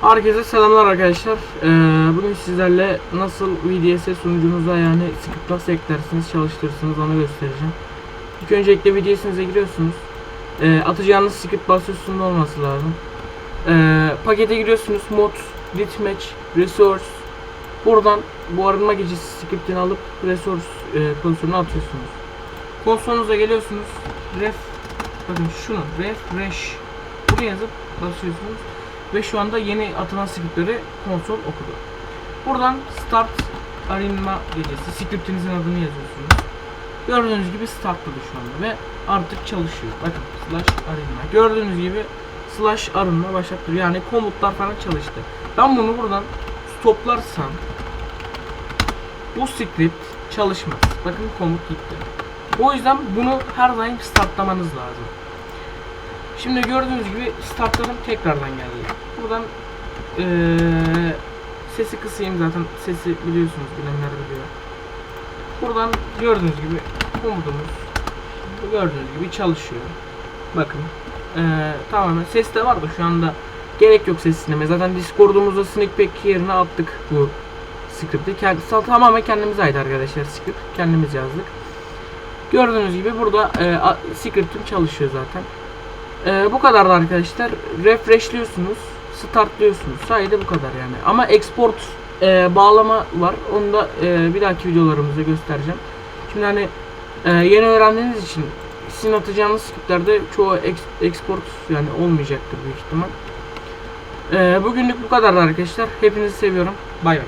Herkese selamlar arkadaşlar. Ee, bugün sizlerle nasıl VDS sunucunuza yani nasıl eklersiniz, çalıştırırsınız onu göstereceğim. İlk öncelikle VDS'inize giriyorsunuz. Ee, atacağınız script basıyorsunuz olması lazım. Ee, pakete giriyorsunuz. Mod, Ditmatch, Resource. Buradan bu arınma gecesi scriptini alıp Resource e, pozisyonuna atıyorsunuz. Konsolunuza geliyorsunuz. Ref bakın şunu refresh buraya yazıp basıyorsunuz ve şu anda yeni atılan scriptleri konsol okudu. Buradan start arınma gecesi scriptinizin adını yazıyorsunuz. Gördüğünüz gibi startladı şu anda ve artık çalışıyor. Bakın slash arınma. Gördüğünüz gibi slash arınma başlattırıyor. Yani komutlar falan çalıştı. Ben bunu buradan stoplarsam bu script çalışmaz. Bakın komut gitti. O yüzden bunu her zaman startlamanız lazım. Şimdi gördüğünüz gibi startlarım tekrardan geldi. Buradan eee, sesi kısayım zaten sesi biliyorsunuz bilenler biliyor. Buradan gördüğünüz gibi komutumuz gördüğünüz gibi çalışıyor. Bakın eee tamamen ses de var şu anda gerek yok ses dinleme. Zaten Discord'umuzda sneak peek yerine attık bu script'i. Kendisi tamamen kendimize ait arkadaşlar script. Kendimiz yazdık. Gördüğünüz gibi burada e, script'im çalışıyor zaten. E, bu kadar da arkadaşlar. Refreshliyorsunuz, startlıyorsunuz. Sadece bu kadar yani. Ama export e, bağlama var. Onu da e, bir dahaki videolarımızda göstereceğim. Şimdi hani e, yeni öğrendiğiniz için sizin atacağınız scriptlerde çoğu ex- export yani olmayacaktır büyük ihtimal. E, bugünlük bu kadar arkadaşlar. Hepinizi seviyorum. Bay bay.